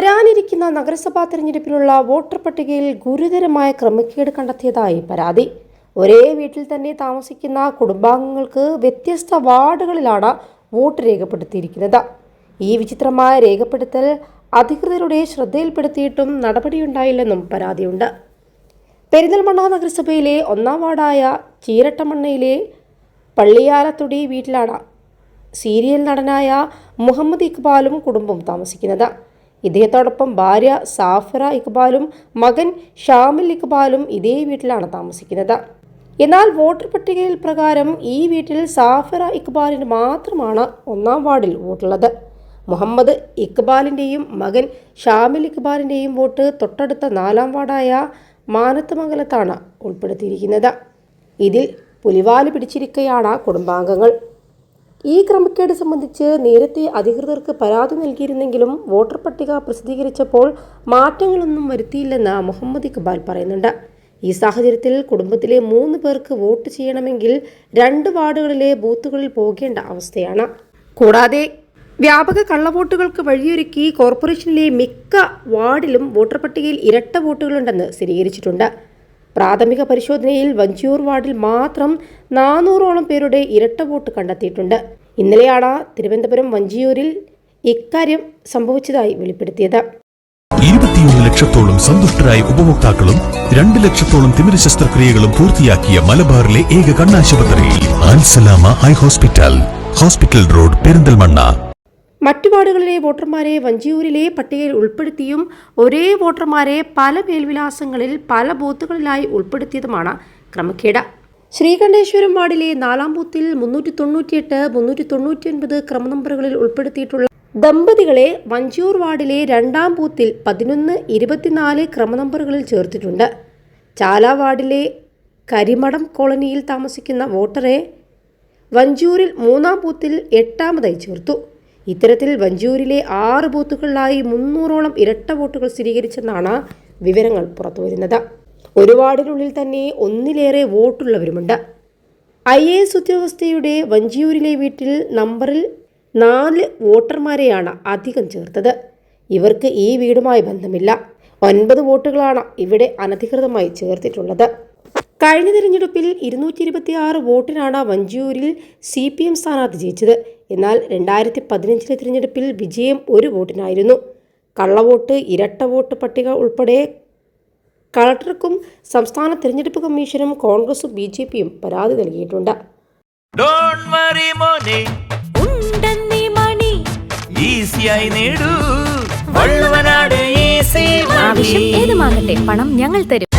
വരാനിരിക്കുന്ന നഗരസഭാ തെരഞ്ഞെടുപ്പിനുള്ള വോട്ടർ പട്ടികയിൽ ഗുരുതരമായ ക്രമക്കേട് കണ്ടെത്തിയതായി പരാതി. ഒരേ വീട്ടിൽ തന്നെ താമസിക്കുന്ന കുടുംബാംഗങ്ങൾക്ക് വ്യത്യസ്ത വാർഡുകളിലാണ് വോട്ട് രേഖപ്പെടുത്തിയിരിക്കുന്നത്. ഈ വിചിത്രമായ രേഖപ്പെടുത്തൽ അധികൃതരുടെ ശ്രദ്ധയിൽപ്പെടുത്തിയിട്ടും നടപടിയുണ്ടായില്ലെന്നും പരാതിയുണ്ട്. പെരിന്തൽമണ്ണ നഗരസഭയിലെ ഒന്നാം വാർഡായ ചീരട്ടമണ്ണയിലെ പള്ളിയാലത്തുടി വീട്ടിലാണ് സീരിയൽ നടനായ മുഹമ്മദ് ഇക്ബാലും കുടുംബവും താമസിക്കുന്നത്. ഇദ്ദേഹത്തോടൊപ്പം ഭാര്യ സാഫിറ ഇക്ബാലും മകൻ ഷാമിൽ ഇക്ബാലും ഇതേ വീട്ടിലാണ് താമസിക്കുന്നത്. എന്നാൽ വോട്ടർ പട്ടികയിൽ പ്രകാരം ഈ വീട്ടിൽ സാഫിറ ഇക്ബാലിന് മാത്രമാണ് ഒന്നാം വാർഡിൽ വോട്ടുള്ളത്. മുഹമ്മദ് ഇക്ബാലിന്റെയും മകൻ ഷാമിൽ ഇക്ബാലിന്റെയും വോട്ട് തൊട്ടടുത്ത നാലാം വാർഡായ മാനത്തമംഗലത്താണ് ഉൾപ്പെടുത്തിയിരിക്കുന്നത്. ഇതിൽ പുലിവാൽ പിടിച്ചിരിക്കുകയാണ് കുടുംബാംഗങ്ങൾ. ഈ ക്രമക്കേട് സംബന്ധിച്ച് നേരത്തെ അധികൃതർക്ക് പരാതി നൽകിയിരുന്നെങ്കിലും വോട്ടർ പട്ടിക പ്രസിദ്ധീകരിച്ചപ്പോൾ മാറ്റങ്ങളൊന്നും വരുത്തിയില്ലെന്ന് മുഹമ്മദ് ഇക്ബാൽ പറയുന്നുണ്ട്. ഈ സാഹചര്യത്തിൽ കുടുംബത്തിലെ മൂന്ന് പേർക്ക് വോട്ട് ചെയ്യണമെങ്കിൽ രണ്ട് വാർഡുകളിലെ ബൂത്തുകളിൽ പോകേണ്ട അവസ്ഥയാണ്. കൂടാതെ വ്യാപക കള്ളവോട്ടുകൾക്ക് വഴിയൊരുക്കി കോർപ്പറേഷനിലെ മിക്ക വാർഡിലും വോട്ടർ പട്ടികയിൽ ഇരട്ട വോട്ടുകളുണ്ടെന്ന് സ്ഥിരീകരിച്ചിട്ടുണ്ട്. പ്രാഥമിക പരിശോധനയിൽ വഞ്ചിയൂർ വാർഡിൽ മാത്രം നാനൂറോളം പേരുടെ ഇരട്ട വോട്ട് കണ്ടെത്തിയിട്ടുണ്ട്. ഇന്നലെയാണ് തിരുവനന്തപുരം വഞ്ചിയൂരിൽ ഇക്കാര്യം സംഭവിച്ചതായി വെളിപ്പെടുത്തിയത്. ഇരുപത്തിയൊന്ന് ലക്ഷത്തോളം സന്തുഷ്ടരായ ഉപഭോക്താക്കളും രണ്ട് ലക്ഷത്തോളം തിമിര ശസ്ത്രക്രിയകളും പൂർത്തിയാക്കിയ മലബാറിലെ ഏക കണ്ണാശുപത്രി Al Salama eye hospital. Hospital road Perinthalmanna. മറ്റു വാർഡുകളിലെ വോട്ടർമാരെ വഞ്ചിയൂരിലെ പട്ടികയിൽ ഉൾപ്പെടുത്തിയും ഒരേ വോട്ടർമാരെ പല മേൽവിലാസങ്ങളിൽ പല ബൂത്തുകളിലായി ഉൾപ്പെടുത്തിയതുമാണ് ക്രമക്കേട്. ശ്രീകണ്ഠേശ്വരം വാർഡിലെ നാലാം ബൂത്തിൽ മുന്നൂറ്റി തൊണ്ണൂറ്റിയെട്ട് മുന്നൂറ്റി തൊണ്ണൂറ്റി ഒൻപത് ക്രമനമ്പറുകളിൽ ഉൾപ്പെടുത്തിയിട്ടുള്ള ദമ്പതികളെ വഞ്ചിയൂർ വാർഡിലെ രണ്ടാം ബൂത്തിൽ പതിനൊന്ന് ഇരുപത്തിനാല് ക്രമനമ്പറുകളിൽ ചേർത്തിട്ടുണ്ട്. ചാല വാർഡിലെ കരിമടം കോളനിയിൽ താമസിക്കുന്ന വോട്ടറെ വഞ്ചൂരിൽ മൂന്നാം ബൂത്തിൽ എട്ടാമതായി ചേർത്തു. ഇത്തരത്തിൽ വഞ്ചൂരിലെ ആറ് ബൂത്തുകളിലായി മുന്നൂറോളം ഇരട്ട വോട്ടുകൾ സ്ഥിരീകരിച്ചെന്നാണ് വിവരങ്ങൾ പുറത്തുവരുന്നത്. ഒരു വാർഡിനുള്ളിൽ തന്നെ ഒന്നിലേറെ വോട്ടുള്ളവരുമുണ്ട്. ഐ എ എസ് ഉദ്യോഗസ്ഥയുടെ വഞ്ചിയൂരിലെ വീട്ടിൽ നമ്പറിൽ നാല് വോട്ടർമാരെയാണ് അധികം ചേർത്തത്. ഇവർക്ക് ഈ വീടുമായി ബന്ധമില്ല. ഒൻപത് വോട്ടുകളാണ് ഇവിടെ അനധികൃതമായി ചേർത്തിട്ടുള്ളത്. കഴിഞ്ഞ തിരഞ്ഞെടുപ്പിൽ ഇരുന്നൂറ്റി ഇരുപത്തി ആറ് വോട്ടിനാണ് വഞ്ചിയൂരിൽ സി പി എം സ്ഥാനാർത്ഥി ജയിച്ചത്. എന്നാൽ രണ്ടായിരത്തി പതിനഞ്ചിലെ തിരഞ്ഞെടുപ്പിൽ വിജയം ഒരു വോട്ടിനായിരുന്നു. കള്ളവോട്ട് ഇരട്ട വോട്ട് പട്ടിക ഉൾപ്പെടെ കളക്ടർക്കും സംസ്ഥാന തിരഞ്ഞെടുപ്പ് കമ്മീഷനും കോൺഗ്രസും ബി ജെ പിയും പരാതി നൽകിയിട്ടുണ്ട്. ഡോണ്ട് വറി മോനെ. ഉണ്ടെന്നീ മണി. ഈസിയായി നേടൂ. വള്ളുവനാട് ഈസി ആവശ്യം ഏതുമാകട്ടെ പണം ഞങ്ങൾ തരും.